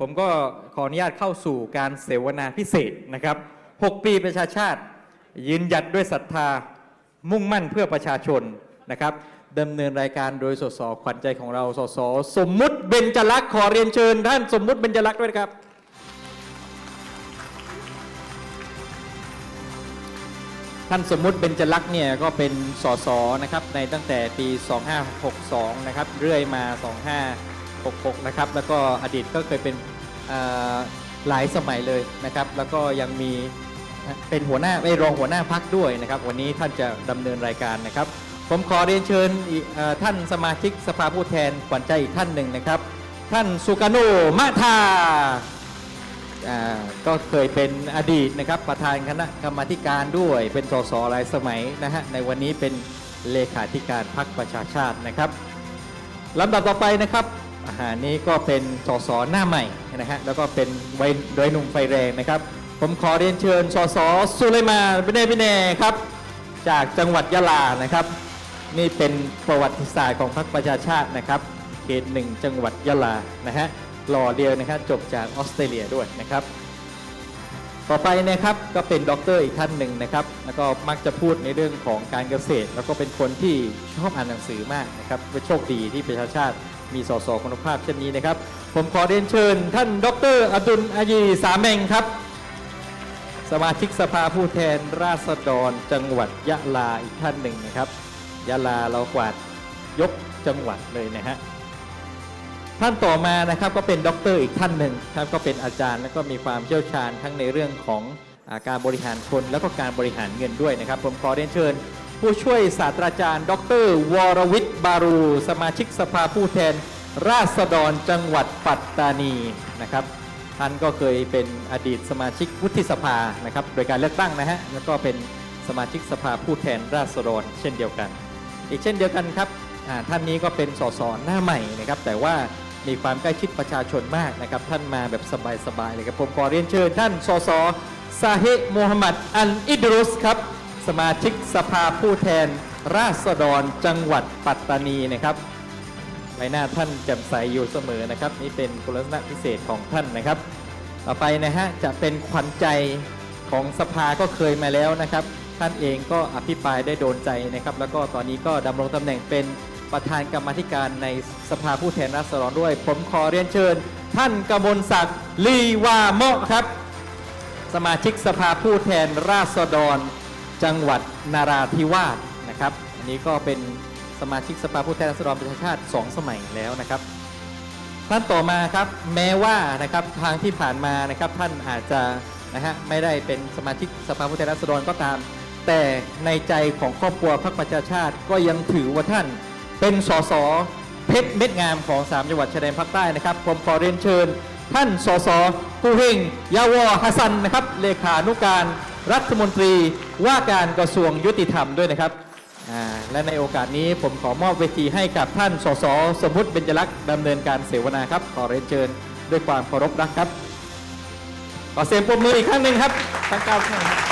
ผมก็ขออนุญาตเข้าสู่การเสวนาพิเศษนะครับ 6 ปีประชาชาติ ยืนหยัดด้วยศรัทธามุ่งมั่นเพื่อประชาชนนะครับดำเนินรายการโดยสสขวัญใจของเราสสสมมุติเบญจลักษณ์ขอเรียนเชิญท่านสมมุติเบญจลักษณ์ด้วยครับ ท่านสมมุติเบญจลักษณ์เนี่ยก็เป็นสสนะครับในตั้งแต่ปี 2562 นะครับเรื่อยมา 25 66นะครับแล้วก็อดีตก็เคยเป็นหลายสมัยเลยนะครับ แล้วก็ยังมีเป็นหัวหน้าไม่รองหัวหน้าพักด้วยนะครับ วันนี้ท่านจะดำเนินรายการนะครับ ผมขอเรียนเชิญท่านสมาชิกสภาผู้แทนขวัญใจอีกท่านหนึ่งนะครับ ท่านสุกาโนมาอ่าก็เคยเป็นอดีตนะครับประธานคณะกรรมการด้วย เป็นสสหลายสมัยนะฮะในวันนี้เป็นเลขาธิการพรรคประชาชาตินะครับลำดับต่อไปนะครับ อาหารนี้ก็เป็นสสหน้าใหม่นะฮะแล้วก็เป็นวัยโดยหนุ่มไฟแรงนะครับ ผมขอเรียนเชิญสสสุเลมานบิเนบิเนครับ จากจังหวัดยะลานะครับ นี่เป็นประวัติศาสตร์ของพรรคประชาชาตินะครับเขตหนึ่งจังหวัดยะลานะฮะหล่อเดียวนะครับจบจากออสเตรเลียด้วยนะครับ ต่อไปนะครับก็เป็นด็อกเตอร์อีกท่านหนึ่งนะครับ แล้วก็มักจะพูดในเรื่องของการเกษตร แล้วก็เป็นคนที่ชอบอ่านหนังสือมากนะครับเป็นโชคดีที่ประชาชาติ มีสสคุณภาพเช่นนี้นะครับ ผมขอเรียนเชิญ ท่านดรอดุลอายีสาเมงครับ สมาชิกสภาผู้แทนราษฎรจังหวัดยะลาอีกท่านหนึ่งนะครับ ยะลาเรากวาดยกจังหวัดเลยนะฮะท่านต่อมานะครับก็เป็นด็อกเตอร์อีกท่านหนึ่งครับก็เป็นอาจารย์และก็มีความเชี่ยวชาญทั้งในเรื่องของอาการบริหารคนแล้วก็การบริหารเงินด้วยนะครับ ผมขอเรียนเชิญ ผู้ช่วยศาสตราจารย์ ดร วรวิทย์บารู สมาชิกสภาผู้แทน ราษฎรจังหวัดปัตตานีนะครับท่านก็เคยเป็นอดีตสมาชิกวุฒิสภานะครับโดยการเลือกตั้งนะฮะแล้วก็เป็นสมาชิกสภาผู้แทนราษฎรเช่นเดียวกัน อีกเช่นเดียวกันครับท่านนี้ก็เป็นสสหน้าใหม่นะครับแต่ว่ามีความใกล้ชิดประชาชนมากนะครับท่านมาแบบสบายๆเลยครับผมขอเรียนเชิญท่านสสซาฮิโมฮัมหมัดอันอิดรุสครับ สมาชิกสภาผู้แทนราษฎรจังหวัดปัตตานีนะครับใบหน้าท่านแจ่มใสอยู่เสมอนะครับ นี่เป็นคุณลักษณะพิเศษของท่านนะครับ ต่อไปนะฮะจะเป็นขวัญใจของสภาก็เคยมาแล้วนะครับ ท่านเองก็อภิปรายได้โดนใจนะครับ แล้วก็ตอนนี้ก็ดำรงตำแหน่งเป็นประธานกรรมธิการในสภาผู้แทนราษฎรด้วย ผมขอเรียนเชิญ ท่านกมลศักดิ์ลีวาเมาะครับ สมาชิกสภาผู้แทนราษฎร จังหวัดนาราธิวาสนะครับอันนี้ก็เป็นสมาชิกสภาผู้แทนราษฎรประชาชาติ 2 สมัยแล้วนะครับท่านต่อมาครับแม้ว่านะครับทางที่ผ่านมานะครับท่านอาจจะนะฮะไม่ได้เป็นสมาชิกสภาผู้แทนราษฎรก็ตาม แต่ในใจของครอบครัวพรรคประชาชาติก็ยังถือว่าท่านเป็นสสเพชรเม็ดงามของสามจังหวัดชายแดนภาคใต้นะครับผมขอเรียนเชิญ ท่านสสผู้เฮงยาวอฮัสซันนะครับเลขานุการ รัฐมนตรีว่าการกระทรวงยุติธรรมด้วยนะครับและในโอกาสนี้ผมขอมอบเวทีให้กับท่านสสสมุติเบญจลักษ์ดำเนินการเสวนาครับ ขอเรียนเชิญด้วยความเคารพรักครับ ขอเสียงปรบมืออีกครั้งหนึ่งครับทั้งเก้าท่านครับ